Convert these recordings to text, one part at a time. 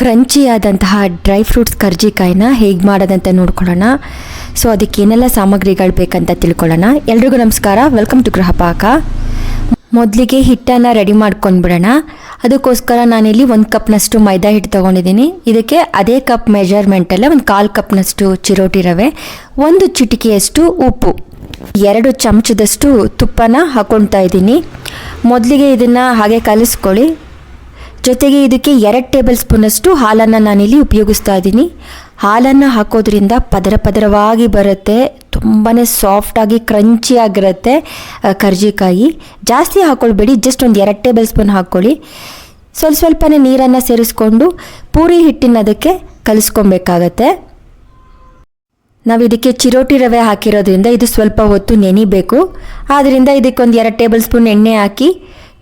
ಕ್ರಂಚಿಯಾದಂತಹ dry fruits ಕರ್ಜಿಕಾಯಿನ ಹೇಗೆ ಮಾಡೋದಂತ ನೋಡ್ಕೊಳ್ಳೋಣ. ಸೊ ಅದಕ್ಕೆ ಏನೆಲ್ಲ ಸಾಮಗ್ರಿಗಳು ಬೇಕಂತ ತಿಳ್ಕೊಳ್ಳೋಣ. ಎಲ್ರಿಗೂ ನಮಸ್ಕಾರ. ವೆಲ್ಕಮ್ ಟು ಗೃಹಪಾಕ ಮೊದಲಿಗೆ ಹಿಟ್ಟನ್ನು ರೆಡಿ ಮಾಡ್ಕೊಂಡ್ಬಿಡೋಣ. ಅದಕ್ಕೋಸ್ಕರ ನಾನಿಲ್ಲಿ ಒಂದು ಕಪ್ನಷ್ಟು ಮೈದಾ ಹಿಟ್ಟು ತೊಗೊಂಡಿದ್ದೀನಿ. ಇದಕ್ಕೆ ಅದೇ ಕಪ್ ಮೆಜರ್ಮೆಂಟಲ್ಲೇ ಒಂದು ಕಾಲು ಕಪ್ನಷ್ಟು ಚಿರೋಟಿ ರವೆ, ಒಂದು ಚಿಟಿಕೆಯಷ್ಟು ಉಪ್ಪು, ಎರಡು ಚಮಚದಷ್ಟು ತುಪ್ಪನ ಹಾಕೊಳ್ತಾ ಇದ್ದೀನಿ. ಮೊದಲಿಗೆ ಇದನ್ನು ಹಾಗೆ ಕಲಿಸ್ಕೊಳ್ಳಿ. ಜೊತೆಗೆ ಇದಕ್ಕೆ ಎರಡು ಟೇಬಲ್ ಸ್ಪೂನಷ್ಟು ಹಾಲನ್ನು ನಾನಿಲ್ಲಿ ಉಪಯೋಗಿಸ್ತಾ ಇದ್ದೀನಿ. ಹಾಲನ್ನು ಹಾಕೋದ್ರಿಂದ ಪದರ ಪದರವಾಗಿ ಬರುತ್ತೆ ತುಂಬಾ ಸಾಫ್ಟಾಗಿ ಕ್ರಂಚಿಯಾಗಿರುತ್ತೆ ಕರ್ಜಿಕಾಯಿ. ಜಾಸ್ತಿ ಹಾಕ್ಕೊಳ್ಬೇಡಿ ಜಸ್ಟ್ ಒಂದು ಎರಡು ಟೇಬಲ್ ಸ್ಪೂನ್ ಹಾಕ್ಕೊಳ್ಳಿ. ಸ್ವಲ್ಪ ಸ್ವಲ್ಪನೇ ನೀರನ್ನು ಸೇರಿಸ್ಕೊಂಡು ಪೂರಿ ಹಿಟ್ಟಿನ ಅದಕ್ಕೆ ಕಲಿಸ್ಕೊಬೇಕಾಗತ್ತೆ. ನಾವು ಇದಕ್ಕೆ ಚಿರೋಟಿ ರವೆ ಹಾಕಿರೋದ್ರಿಂದ ಇದು ಸ್ವಲ್ಪ ಹೊತ್ತು ನೆನಿಬೇಕು. ಆದ್ದರಿಂದ ಇದಕ್ಕೆ ಒಂದು ಎರಡು ಟೇಬಲ್ ಸ್ಪೂನ್ ಎಣ್ಣೆ ಹಾಕಿ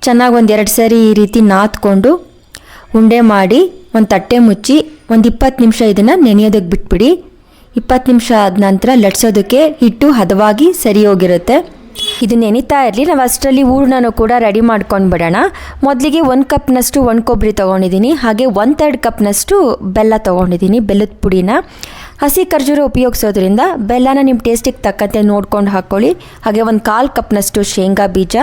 ಚೆನ್ನಾಗಿ ಒಂದು ಎರಡು ಸರಿ ಈ ರೀತಿ ನಾದ್ಕೊಂಡು ಉಂಡೆ ಮಾಡಿ ಒಂದು ತಟ್ಟೆ ಮುಚ್ಚಿ ಒಂದು ಇಪ್ಪತ್ತು ನಿಮಿಷ ಇದನ್ನು ನೆನೆಯೋದಕ್ಕೆ ಬಿಟ್ಬಿಡಿ. ಇಪ್ಪತ್ತು ನಿಮಿಷ ಆದ ನಂತರ ಲಟ್ಸೋದಕ್ಕೆ ಹಿಟ್ಟು ಹದವಾಗಿ ಸರಿ ಹೋಗಿರುತ್ತೆ. ಇದು ನೆನಿತಾ ಇರಲಿ, ನಾವು ಅಷ್ಟರಲ್ಲಿ ಹೂರ್ಣನು ಕೂಡ ರೆಡಿ ಮಾಡ್ಕೊಂಡು ಬಿಡೋಣ. ಮೊದಲಿಗೆ ಒಂದು ಕಪ್ನಷ್ಟು ಒಣ ಕೊಬ್ಬರಿ ತೊಗೊಂಡಿದ್ದೀನಿ ಹಾಗೆ ಒನ್ ತರ್ಡ್ ಕಪ್ನಷ್ಟು ಬೆಲ್ಲ ತೊಗೊಂಡಿದ್ದೀನಿ ಬೆಲ್ಲದ ಪುಡಿನ. ಹಸಿ ಖರ್ಜೂರ ಉಪಯೋಗಿಸೋದ್ರಿಂದ ಬೆಲ್ಲನ ನಿಮ್ಮ ಟೇಸ್ಟಿಗೆ ತಕ್ಕಂತೆ ನೋಡ್ಕೊಂಡು ಹಾಕ್ಕೊಳ್ಳಿ ಹಾಗೆ ಒಂದು ಕಾಲು ಕಪ್ನಷ್ಟು ಶೇಂಗಾ ಬೀಜ,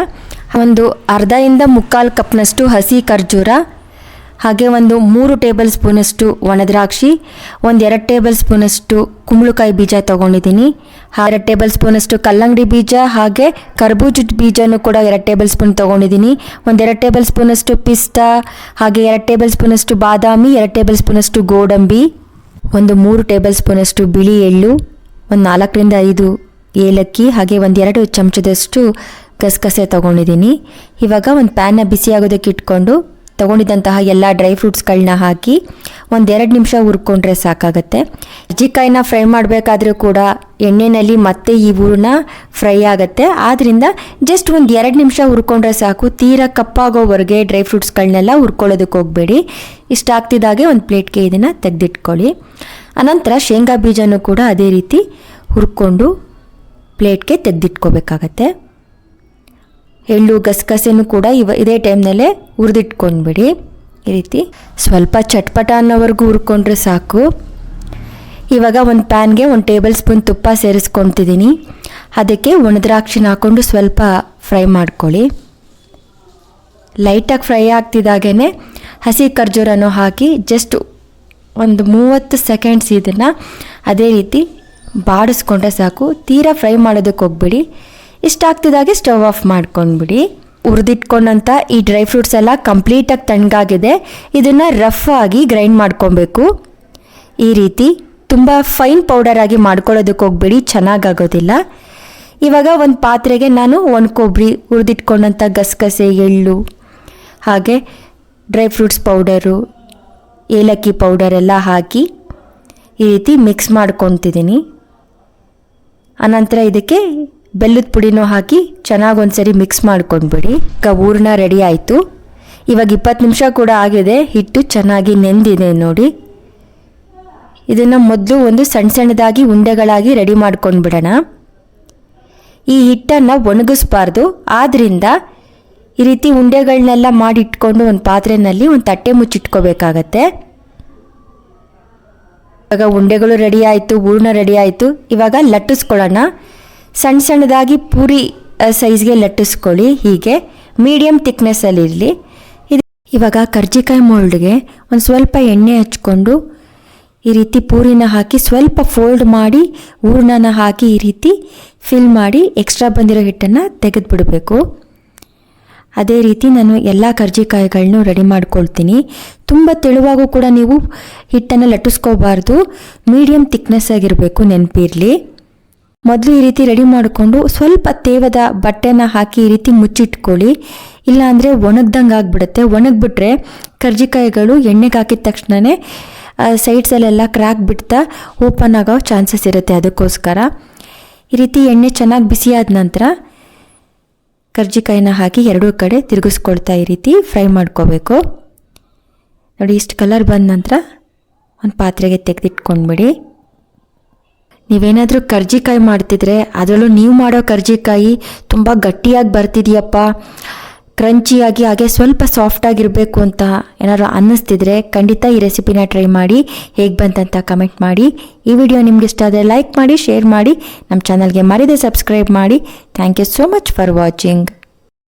ಒಂದು ಅರ್ಧದಿಂದ ಮುಕ್ಕಾಲು ಕಪ್ನಷ್ಟು ಹಸಿ ಖರ್ಜೂರ ಹಾಗೆ ಒಂದು ಮೂರು ಟೇಬಲ್ ಸ್ಪೂನಷ್ಟು ಒಣದ್ರಾಕ್ಷಿ ಒಂದು ಎರಡು ಟೇಬಲ್ ಸ್ಪೂನಷ್ಟು ಕುಂಬಳಕಾಯಿ ಬೀಜ ತೊಗೊಂಡಿದ್ದೀನಿ. ಎರಡು ಟೇಬಲ್ ಸ್ಪೂನಷ್ಟು ಕಲ್ಲಂಗಡಿ ಬೀಜ ಹಾಗೆ ಕರ್ಬೂಜದ ಬೀಜನೂ ಕೂಡ ಎರಡು ಟೇಬಲ್ ಸ್ಪೂನ್ ತೊಗೊಂಡಿದ್ದೀನಿ. ಒಂದೆರಡು ಟೇಬಲ್ ಸ್ಪೂನಷ್ಟು ಪಿಸ್ತಾ, ಹಾಗೆ ಎರಡು ಟೇಬಲ್ ಸ್ಪೂನಷ್ಟು ಬಾದಾಮಿ, ಎರಡು ಟೇಬಲ್ ಸ್ಪೂನಷ್ಟು ಗೋಡಂಬಿ, ಒಂದು ಮೂರು ಟೇಬಲ್ ಸ್ಪೂನಷ್ಟು ಬಿಳಿ ಎಳ್ಳು, ಒಂದು ನಾಲ್ಕರಿಂದ ಐದು ಏಲಕ್ಕಿ, ಹಾಗೆ ಒಂದೆರಡು ಚಮಚದಷ್ಟು ಗಸಗಸೆ ತೊಗೊಂಡಿದ್ದೀನಿ. ಇವಾಗ ಒಂದು ಪ್ಯಾನ್ನ ಬಿಸಿಯಾಗೋದಕ್ಕೆ ಇಟ್ಕೊಂಡು ತೊಗೊಂಡಿದ್ದಂತಹ ಎಲ್ಲ ಡ್ರೈ ಫ್ರೂಟ್ಸ್ಗಳನ್ನ ಹಾಕಿ ಒಂದೆರಡು ನಿಮಿಷ ಹುರ್ಕೊಂಡ್ರೆ ಸಾಕಾಗತ್ತೆ. ಕಜ್ಜಿಕಾಯಿನ ಫ್ರೈ ಮಾಡಬೇಕಾದ್ರೂ ಕೂಡ ಎಣ್ಣೆಯಲ್ಲಿ ಮತ್ತೆ ಈ ಹೂರ್ನ ಫ್ರೈ ಆಗುತ್ತೆ. ಆದ್ದರಿಂದ ಜಸ್ಟ್ ಒಂದು ಎರಡು ನಿಮಿಷ ಹುರ್ಕೊಂಡ್ರೆ ಸಾಕು. ತೀರ ಕಪ್ಪಾಗೋವರೆಗೆ ಡ್ರೈ ಫ್ರೂಟ್ಸ್ಗಳನ್ನೆಲ್ಲ ಹುರ್ಕೊಳ್ಳೋದಕ್ಕೆ ಹೋಗಬೇಡಿ. ಇಷ್ಟ ಆಗ್ತಿದ್ದಾಗೆ ಒಂದು ಪ್ಲೇಟ್ಗೆ ಇದನ್ನು ತೆಗೆದಿಟ್ಕೊಳ್ಳಿ. ಅನಂತರ ಶೇಂಗಾ ಬೀಜನೂ ಕೂಡ ಅದೇ ರೀತಿ ಹುರ್ಕೊಂಡು ಪ್ಲೇಟ್ಗೆ ತೆಗೆದಿಟ್ಕೋಬೇಕಾಗತ್ತೆ. ಎಳ್ಳು ಗಸಗಸೆನೂ ಕೂಡ ಇವ ಇದೇ ಟೈಮ್ನಲ್ಲೇ ಹುರಿದಿಟ್ಕೊಂಡ್ಬಿಡಿ. ಈ ರೀತಿ ಸ್ವಲ್ಪ ಚಟ್ಪಟ ಅನ್ನೋವರೆಗೂ ಹುರ್ಕೊಂಡ್ರೆ ಸಾಕು. ಇವಾಗ ಒಂದು ಪ್ಯಾನ್ಗೆ ಒಂದು ಟೇಬಲ್ ಸ್ಪೂನ್ ತುಪ್ಪ ಸೇರಿಸ್ಕೊತಿದ್ದೀನಿ ಅದಕ್ಕೆ ಒಣದ್ರಾಕ್ಷಿನ ಹಾಕ್ಕೊಂಡು ಸ್ವಲ್ಪ ಫ್ರೈ ಮಾಡ್ಕೊಳ್ಳಿ. ಲೈಟಾಗಿ ಫ್ರೈ ಆಗ್ತಿದ್ದಾಗೇ ಹಸಿ ಖರ್ಜೂರನೂ ಹಾಕಿ ಜಸ್ಟ್ ಒಂದು ಮೂವತ್ತು ಸೆಕೆಂಡ್ಸ್ ಇದನ್ನು ಅದೇ ರೀತಿ ಬಾಡಿಸ್ಕೊಂಡ್ರೆ ಸಾಕು. ತೀರಾ ಫ್ರೈ ಮಾಡೋದಕ್ಕೆ ಹೋಗ್ಬಿಡಿ ಇಷ್ಟ ಆಗ್ತಿದ್ದಾಗೆ ಸ್ಟವ್ ಆಫ್ ಮಾಡ್ಕೊಂಡ್ಬಿಡಿ. ಹುರಿದಿಟ್ಕೊಂಡಂಥ ಈ ಡ್ರೈ ಫ್ರೂಟ್ಸ್ ಎಲ್ಲ ಕಂಪ್ಲೀಟಾಗಿ ತಣ್ಣಗಾಗಿದೆ. ಇದನ್ನು ರಫ್ ಆಗಿ ಗ್ರೈಂಡ್ ಮಾಡ್ಕೊಬೇಕು. ಈ ರೀತಿ ತುಂಬ ಫೈನ್ ಪೌಡರ್ ಆಗಿ ಮಾಡ್ಕೊಳ್ಳೋದಕ್ಕೆ ಹೋಗ್ಬೇಡಿ, ಚೆನ್ನಾಗಾಗೋದಿಲ್ಲ. ಇವಾಗ ಒಂದು ಪಾತ್ರೆಗೆ ನಾನು ಒಂದು ಕೊಬ್ಬರಿ ಹುರಿದಿಟ್ಕೊಂಡಂಥ ಗಸಗಸೆ, ಎಳ್ಳು, ಹಾಗೆ ಡ್ರೈ ಫ್ರೂಟ್ಸ್ ಪೌಡರು, ಏಲಕ್ಕಿ ಪೌಡರ್ ಎಲ್ಲ ಹಾಕಿ ಈ ರೀತಿ ಮಿಕ್ಸ್ ಮಾಡ್ಕೊತಿದ್ದೀನಿ. ಅನಂತರ ಇದಕ್ಕೆ ಬೆಲ್ಲದ ಪುಡಿನೂ ಹಾಕಿ ಚೆನ್ನಾಗಿ ಒಂದ್ಸರಿ ಮಿಕ್ಸ್ ಮಾಡ್ಕೊಂಡ್ಬಿಡಿ. ಈಗ ಹೂರ್ಣ ರೆಡಿ ಆಯಿತು. ಇವಾಗ ಇಪ್ಪತ್ತು ನಿಮಿಷ ಕೂಡ ಆಗಿದೆ. ಹಿಟ್ಟು ಚೆನ್ನಾಗಿ ನೆಂದಿದೆ ನೋಡಿ. ಇದನ್ನು ಮೊದಲು ಒಂದು ಸಣ್ಣ ಸಣ್ಣದಾಗಿ ಉಂಡೆಗಳಾಗಿ ರೆಡಿ ಮಾಡ್ಕೊಂಡ್ಬಿಡೋಣ. ಈ ಹಿಟ್ಟನ್ನು ಒಣಗಿಸ್ಬಾರ್ದು. ಆದ್ದರಿಂದ ಈ ರೀತಿ ಉಂಡೆಗಳನ್ನೆಲ್ಲ ಮಾಡಿ ಇಟ್ಕೊಂಡು ಒಂದು ಪಾತ್ರೆಯಲ್ಲಿ ಒಂದು ತಟ್ಟೆ ಮುಚ್ಚಿಟ್ಕೋಬೇಕಾಗತ್ತೆ. ಇವಾಗ ಉಂಡೆಗಳು ರೆಡಿ ಆಯಿತು ಹೂರ್ಣ ರೆಡಿ ಆಯಿತು. ಇವಾಗ ಲಟ್ಟಿಸ್ಕೊಳ್ಳೋಣ. ಸಣ್ಣ ಸಣ್ಣದಾಗಿ ಪೂರಿ ಸೈಜ್ಗೆ ಲಟ್ಟಿಸ್ಕೊಳ್ಳಿ. ಹೀಗೆ ಮೀಡಿಯಮ್ ತಿಕ್ನೆಸ್ಸಲ್ಲಿರಲಿ ಇದು ಇವಾಗ ಕರ್ಜಿಕಾಯಿ ಮೋಲ್ಡ್ಗೆ ಒಂದು ಸ್ವಲ್ಪ ಎಣ್ಣೆ ಹಚ್ಕೊಂಡು ಈ ರೀತಿ ಪೂರಿನ ಹಾಕಿ ಸ್ವಲ್ಪ ಫೋಲ್ಡ್ ಮಾಡಿ ಹೂರ್ಣನ ಹಾಕಿ ಈ ರೀತಿ ಫಿಲ್ ಮಾಡಿ ಎಕ್ಸ್ಟ್ರಾ ಬಂದಿರೋ ಹಿಟ್ಟನ್ನು ತೆಗೆದುಬಿಡಬೇಕು. ಅದೇ ರೀತಿ ನಾನು ಎಲ್ಲ ಕರ್ಜಿಕಾಯಿಗಳನ್ನು ರೆಡಿ ಮಾಡ್ಕೊಳ್ತೀನಿ. ತುಂಬ ತೆಳುವಾಗೂ ಕೂಡ ನೀವು ಹಿಟ್ಟನ್ನು ಲಟ್ಟಿಸ್ಕೋಬಾರ್ದು. ಮೀಡಿಯಮ್ ತಿಕ್ನೆಸ್ ಆಗಿರಬೇಕು ನೆನಪಿರಲಿ. ಮೊದಲು ಈ ರೀತಿ ರೆಡಿ ಮಾಡಿಕೊಂಡು ಸ್ವಲ್ಪ ತೇವದ ಬಟ್ಟೆನ ಹಾಕಿ ಈ ರೀತಿ ಮುಚ್ಚಿಟ್ಕೊಳ್ಳಿ. ಇಲ್ಲಾಂದರೆ ಒಣಗ್ದಂಗೆ ಆಗಿಬಿಡುತ್ತೆ. ಒಣಗಿಬಿಟ್ರೆ ಕರ್ಜಿಕಾಯಿಗಳು ಎಣ್ಣೆಗೆ ಹಾಕಿದ ತಕ್ಷಣವೇ ಸೈಡ್ಸಲ್ಲೆಲ್ಲ ಕ್ರ್ಯಾಕ್ ಬಿಡ್ತಾ ಓಪನ್ ಆಗೋ ಚಾನ್ಸಸ್ ಇರುತ್ತೆ ಅದಕ್ಕೋಸ್ಕರ. ಈ ರೀತಿ ಎಣ್ಣೆ ಚೆನ್ನಾಗಿ ಬಿಸಿಯಾದ ನಂತರ ಕರ್ಜಿಕಾಯಿನ ಹಾಕಿ ಎರಡೂ ಕಡೆ ತಿರುಗಿಸ್ಕೊಳ್ತಾ ಈ ರೀತಿ ಫ್ರೈ ಮಾಡ್ಕೋಬೇಕು. ನೋಡಿ, ಇಷ್ಟು ಕಲರ್ ಬಂದ ನಂತರ ಒಂದು ಪಾತ್ರೆಗೆ ತೆಗೆದಿಟ್ಕೊಂಡ್ಬಿಡಿ. ನೀವೇನಾದರೂ ಕರ್ಜಿಕಾಯಿ ಮಾಡ್ತಿದ್ರೆ ಅದರಲ್ಲೂ ನೀವು ಮಾಡೋ ಕರ್ಜಿಕಾಯಿ ತುಂಬ ಗಟ್ಟಿಯಾಗಿ ಬರ್ತಿದೆಯಪ್ಪ. ಕ್ರಂಚಿಯಾಗಿ, ಹಾಗೆ ಸ್ವಲ್ಪ ಸಾಫ್ಟಾಗಿರಬೇಕು ಅಂತ ಏನಾದರೂ ಅನ್ನಿಸ್ತಿದ್ರೆ ಖಂಡಿತ ಈ ರೆಸಿಪಿನ ಟ್ರೈ ಮಾಡಿ. ಹೇಗೆ ಬಂತಂತ ಕಮೆಂಟ್ ಮಾಡಿ. ಈ ವಿಡಿಯೋ ನಿಮ್ಗೆ ಇಷ್ಟ ಆದರೆ ಲೈಕ್ ಮಾಡಿ, ಶೇರ್ ಮಾಡಿ. ನಮ್ಮ ಚಾನಲ್ಗೆ ಮರಿದೆ ಸಬ್ಸ್ಕ್ರೈಬ್ ಮಾಡಿ. Thank you so much for watching.